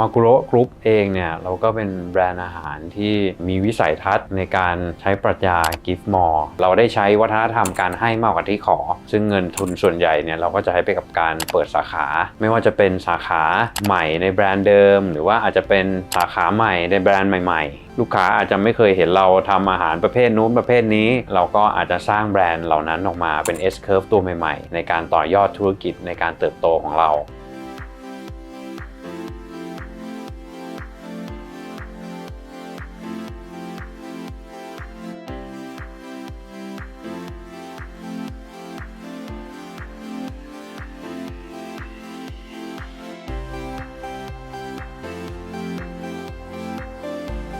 มากุโระกรุ๊ปเองเนี่ยเราก็เป็นแบรนด์อาหารที่มีวิสัยทัศน์ในการใช้ปรัชญา give more เราได้ใช้วัฒนธรรมการให้มากกว่าที่ขอ ซึ่งเงินทุนส่วนใหญ่เนี่ยเราก็จะให้ไปกับการเปิดสาขา ไม่ว่าจะเป็นสาขาใหม่ในแบรนด์เดิม หรือว่าอาจจะเป็นสาขาใหม่ในแบรนด์ใหม่ ๆ ลูกค้าอาจจะไม่เคยเห็นเราทำอาหารประเภทนู้นประเภทนี้ เราก็อาจจะสร้างแบรนด์เหล่านั้นออกมาเป็น S curve ตัวใหม่ ๆ ในการต่อยอดธุรกิจในการเติบโตของเรา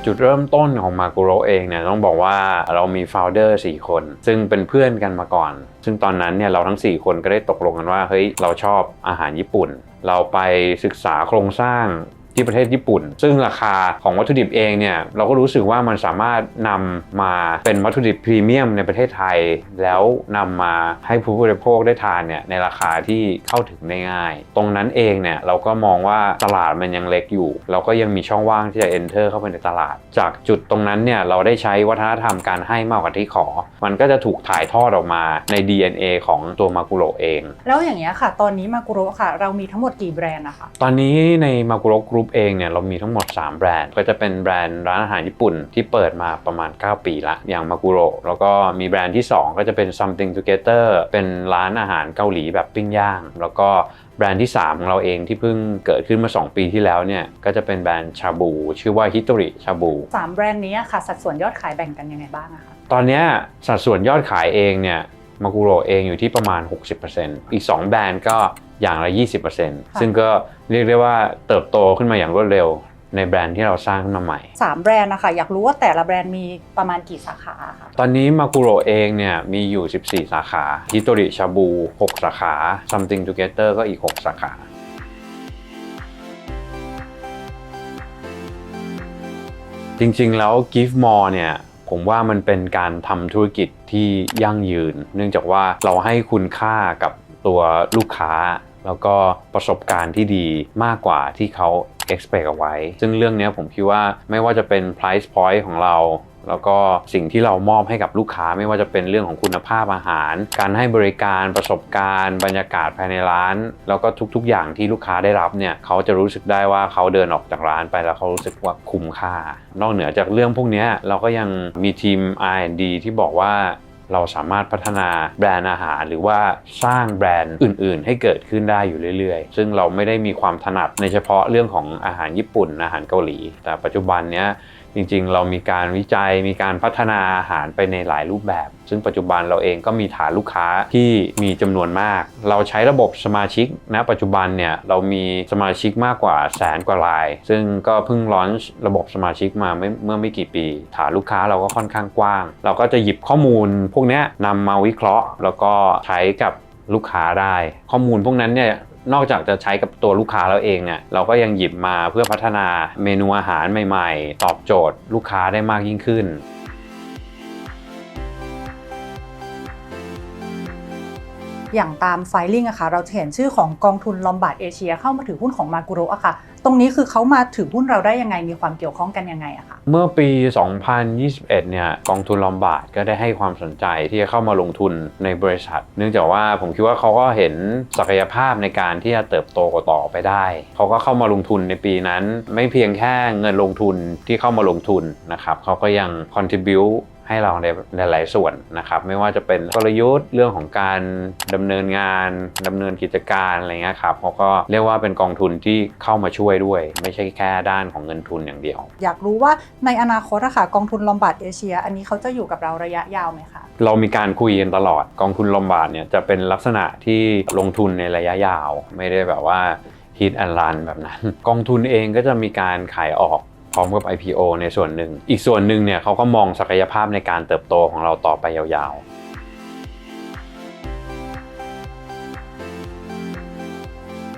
จุดเริ่มต้นของมากุโรเองเนี่ยต้องบอกว่าเรามีโฟลเดอร์4คน ซึ่งเป็นเพื่อนกันมาก่อน ซึ่งตอนนั้นเนี่ยเราทั้ง 4 คนก็ได้ตกลงกันว่าเฮ้ยเราชอบอาหารญี่ปุ่น เราไปศึกษาโครงสร้าง ที่ประเทศญี่ปุ่น ซึ่งราคาของวัตถุดิบเองเนี่ยเราก็รู้สึกว่ามันสามารถนำมาเป็นวัตถุดิบพรีเมียมในประเทศไทย แล้วนำมาให้ผู้บริโภคได้ทานเนี่ยในราคาที่เข้าถึงได้ง่าย ตรงนั้นเองเนี่ยเราก็มองว่าตลาดมันยังเล็กอยู่ เราก็ยังมีช่องว่างที่จะ enter เข้าไปในตลาด จากจุดตรงนั้นเนี่ยเราได้ใช้วัฒนธรรมการให้มากกว่าที่ขอ มันก็จะถูกถ่ายทอดออกมาใน DNA ของตัวมากุโรเอง แล้วอย่างเงี้ยค่ะ ตอนนี้มากุโระค่ะ เรามีทั้งหมดกี่แบรนด์นะคะตอนนี้ในมากุโรกรุ๊ปเองเนี่ยเรามีทั้งหมด 3 แบรนด์ ก็จะเป็นแบรนด์ร้านอาหารญี่ปุ่นที่เปิดมาประมาณ 9 ปีละ อย่างมากุโรแล้วก็มีแบรนด์ที่ 2 ก็จะเป็น something together เป็นร้านอาหารเกาหลีแบบปิ้งย่าง แล้วก็แบรนด์ที่ 3 ของเราเองที่เพิ่งเกิดขึ้นมา 2 ปีที่แล้วเนี่ยก็จะเป็นแบรนด์ชาบู ชื่อว่าฮิต o ริชาบูสามแบรนด์นี้ค่ะ สัดส่วนยอดขายแบ่งกันยังไงบ้างอะคะตอนเนี้ยสัดส่วนยอดขายเองเนี่ยมากุโรเองอยู่ที่ประมาณ 60%อีก 2 แบรนด์ก็ อย่างละ 20%ซึ่งก็เรียกได้ว่าเติบโตขึ้นมาอย่างรวดเร็วในแบรนด์ที่เราสร้างขึ้นมาใหม่สามแบรนด์นะคะอยากรู้ว่าแต่ละแบรนด์มีประมาณกี่สาขาคะตอนนี้มากุโรเองเนี่ยมีอยู่ 14 สาขาฮิโตริชาบู 6 สาขา Something Together ก็อีก 6 สาขาจริงๆ แล้ว Give More เนี่ยผมว่ามันเป็นการทำธุรกิจที่ยั่งยืน เนื่องจากว่าเราให้คุณค่ากับตัวลูกค้า แล้วก็ประสบการณ์ที่ดีมากกว่าที่เขา expect เอาไว้ ซึ่งเรื่องนี้ผมคิดว่าไม่ว่าจะเป็น price point ของเรา แล้วก็สิ่งที่เรามอบให้กับลูกค้าไม่ว่าจะเป็นเรื่องของคุณภาพอาหาร การให้บริการประสบการณ์ บรรยากาศภายในร้าน แล้วก็ทุกๆ อย่างที่ลูกค้าได้รับเนี่ยเขาจะรู้สึกได้ว่าเขาเดินออกจากร้านไปแล้วเขารู้สึกว่าคุ้มค่า นอกเหนือจากเรื่องพวกนี้เราก็ยังมีทีม R&D ที่บอกว่า เราสามารถพัฒนาแบรนด์อาหาร หรือว่าสร้างแบรนด์อื่น ๆ ให้เกิดขึ้นได้อยู่เรื่อยๆ ซึ่งเราไม่ได้มีความถนัดในเฉพาะเรื่องของอาหารญี่ปุ่นอาหารเกาหลี แต่ปัจจุบันเนี้ยจริงๆ เรามีการวิจัยมีการพัฒนาอาหารไปในหลายรูปแบบ ซึ่งปัจจุบันเราเองก็มีฐานลูกค้าที่มีจำนวนมาก เราใช้ระบบสมาชิกณปัจจุบันเนี่ยเรามีสมาชิกมากกว่าแสนกว่าราย ซึ่งก็เพิ่งลอนช์ระบบสมาชิกมาเมื่อไม่กี่ปี ฐานลูกค้าเราก็ค่อนข้างกว้าง เราก็จะหยิบข้อมูลพวกนี้นำมาวิเคราะห์ แล้วก็ใช้กับลูกค้าได้ ข้อมูลพวกนั้นเนี่ย นอกจากจะใช้กับตัวลูกค้าแล้วเองเนี่ยเราก็ยังหยิบมาเพื่อพัฒนาเมนูอาหารใหม่ๆ ตอบโจทย์ลูกค้าได้มากยิ่งขึ้นอย่างตามไฟลิ่งอะค่ะเราจะเห็นชื่อของกองทุนลอมบาร์ดเอเชียเข้ามาถือหุ้นของมากุโระอะค่ะ ตรงนี้คือเขามาถือหุ้นเราได้ยังไงมีความเกี่ยวข้องกันยังไงอะคะเมื่อปี 2021 เนี่ยกองทุนลอมบาร์ดก็ได้ให้ความสนใจที่จะเข้ามาลงทุนในบริษัท เนื่องจากว่าผมคิดว่าเขาก็เห็นศักยภาพในการที่จะเติบโตต่อไปได้เขาก็เข้ามาลงทุนในปีนั้น ไม่เพียงแค่เงินลงทุนที่เข้ามาลงทุนนะครับเขาก็ยัง contribu ให้เราในหลายๆส่วนนะครับไม่ว่าจะเป็นกลยุทธ์เรื่องของการดำเนินงานดำเนินกิจการอะไรเงี้ยครับเขาก็เรียกว่าเป็นกองทุนที่เข้ามาช่วยด้วย ไม่ใช่แค่ด้านของเงินทุนอย่างเดียว อยากรู้ว่าในอนาคตอะค่ะกองทุนลอมบาร์ดเอเชีย อันนี้เขาจะอยู่กับเราระยะยาวไหมคะเรามีการคุยกันตลอดกองทุนลอมบาร์ดเนี่ยจะเป็นลักษณะที่ลงทุนในระยะยาว ไม่ได้แบบว่า hit and run แบบนั้น กองทุนเองก็จะมีการขายออก พร้อมกับ IPO ในส่วนหนึ่ง อีกส่วนหนึ่งเนี่ยเขาก็มองศักยภาพในการเติบโตของเราต่อไปยาวๆ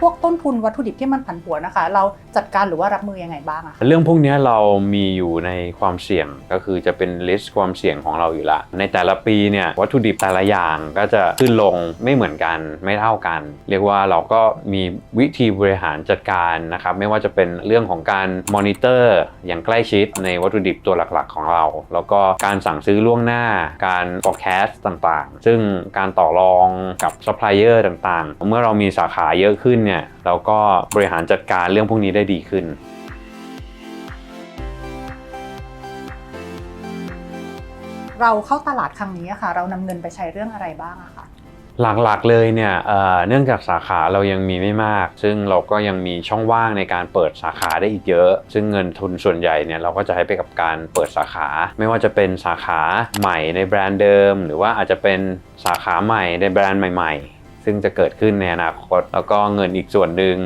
พวกต้นทุนวัตถุดิบที่มันผันผวนนะคะ เราจัดการหรือว่ารับมือยังไงบ้างอะคะ เรื่องพวกนี้เรามีอยู่ในความเสี่ยงก็คือจะเป็นลิสต์ความเสี่ยงของเราอยู่ละ ในแต่ละปีเนี่ยวัตถุดิบแต่ละอย่างก็จะขึ้นลงไม่เหมือนกันไม่เท่ากัน เรียกว่าเราก็มีวิธีบริหารจัดการนะครับไม่ว่าจะเป็นเรื่องของการมอนิเตอร์อย่างใกล้ชิดในวัตถุดิบตัวหลักๆ ของเรา แล้วก็การสั่งซื้อล่วงหน้า การ forecast ต่างๆ ซึ่งการต่อรองกับซัพพลายเออร์ต่างๆ เมื่อเรามีสาขาเยอะขึ้นเนี่ยเราก็บริหารจัดการเรื่องพวกนี้ได้ดีขึ้น เราเข้าตลาดครั้งนี้อะค่ะ เรานำเงินไปใช้เรื่องอะไรบ้างอะคะหลักๆเลยเนี่ยเอ่อเนื่องจากสาขาเรายังมีไม่มาก ซึ่งเราก็ยังมีช่องว่างในการเปิดสาขาได้อีกเยอะ ซึ่งเงินทุนส่วนใหญ่เนี่ยเราก็จะให้ไปกับการเปิดสาขา ไม่ว่าจะเป็นสาขาใหม่ในแบรนด์เดิม หรือว่าอาจจะเป็นสาขาใหม่ในแบรนด์ใหม่ ๆ ซึ่งจะเกิดขึ้นในอนาคต แล้วก็เงินอีกส่วนหนึ่ง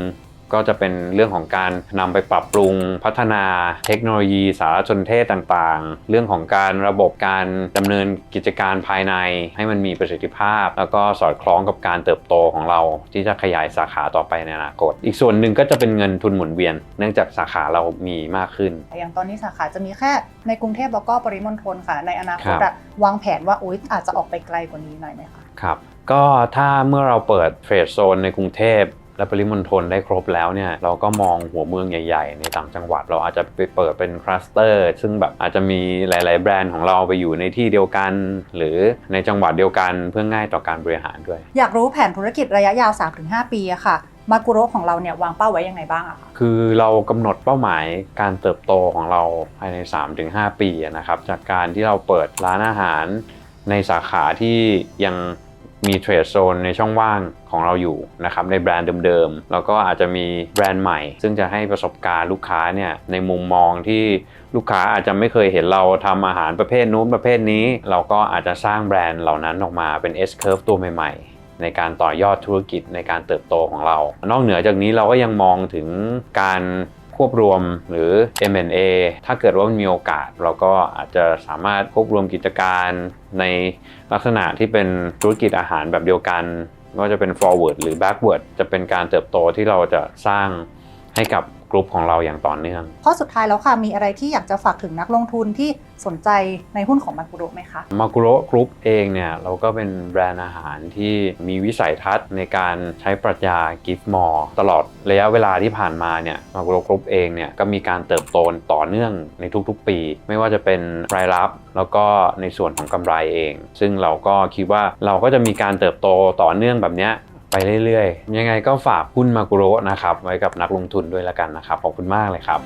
ก็จะเป็นเรื่องของการนำไปปรับปรุงพัฒนาเทคโนโลยีสารสนเทศต่างๆ เรื่องของการระบบการดำเนินกิจการภายใน ให้มันมีประสิทธิภาพ แล้วก็สอดคล้องกับการเติบโตของเรา ที่จะขยายสาขาต่อไปในอนาคต อีกส่วนหนึ่งก็จะเป็นเงินทุนหมุนเวียน เนื่องจากสาขาเรามีมากขึ้น อย่างตอนนี้สาขาจะมีแค่ในกรุงเทพแล้วก็ปริมณฑลค่ะในอนาคตครับอะวางแผนว่าอุ๊ยอาจจะออกไปไกลกว่านี้หน่อยไหมคะครับ ก็ถ้าเมื่อเราเปิดเฟสโซนในกรุงเทพและปริมณฑลได้ครบแล้วเนี่ยเราก็มองหัวเมืองใหญ่ ๆ ในต่างจังหวัดเราอาจจะไปเปิดเป็นคลัสเตอร์ซึ่งแบบอาจจะมีหลาย ๆ แบรนด์ของเราไปอยู่ในที่เดียวกัน หรือในจังหวัดเดียวกันเพื่อง่ายต่อการบริหารด้วย อยากรู้แผนธุรกิจระยะยาว 3-5 ปีอะค่ะมากุโรของเราเนี่ยวางเป้าไว้ยังไงบ้างอะคะคือเรากำหนดเป้าหมายการเติบโตของเราภายใน 3-5 ปีอะนะครับจากการที่เราเปิดร้านอาหารในสาขาที่ยัง มีเทรดโซนในช่องว่างของเราอยู่นะครับในแบรนด์เดิมๆ แล้วก็อาจจะมีแบรนด์ใหม่ ซึ่งจะให้ประสบการณ์ลูกค้าเนี่ยในมุมมองที่ลูกค้าอาจจะไม่เคยเห็นเราทำอาหารประเภทนู้นประเภทนี้ เราก็อาจจะสร้างแบรนด์เหล่านั้นออกมาเป็น S curve ตัวใหม่ๆ ในการต่อยอดธุรกิจในการเติบโตของเรา นอกเหนือจากนี้เราก็ยังมองถึงการ ควบรวมหรือ M&A ถ้าเกิดว่ามันมีโอกาส เราก็อาจจะสามารถควบรวมกิจการในลักษณะที่เป็นธุรกิจอาหารแบบเดียวกันไม่ว่าจะเป็น forward หรือ backward จะเป็นการเติบโตที่เราจะสร้างให้กับ กลุ่มของเราอย่างต่อเนื่อง ข้อสุดท้ายแล้วค่ะ มีอะไรที่อยากจะฝากถึงนักลงทุนที่สนใจในหุ้นของมากุโรไหมคะมากุโรกรุ๊ปเองเนี่ยเราก็เป็นแบรนด์อาหารที่มีวิสัยทัศน์ในการใช้ปรัชญา Give More ตลอดระยะเวลาที่ผ่านมาเนี่ยมากุโรกรุ๊ปเองเนี่ยก็มีการเติบโตต่อเนื่องในทุกๆปี ไม่ว่าจะเป็นรายรับ แล้วก็ในส่วนของกำไรเอง ซึ่งเราก็คิดว่าเราก็จะมีการเติบโตต่อเนื่องแบบเนี้ย ไปเรื่อยๆ ยังไงก็ฝากหุ้นมากุโรนะครับไว้กับนักลงทุนด้วยละกันนะครับขอบคุณมากเลยครับ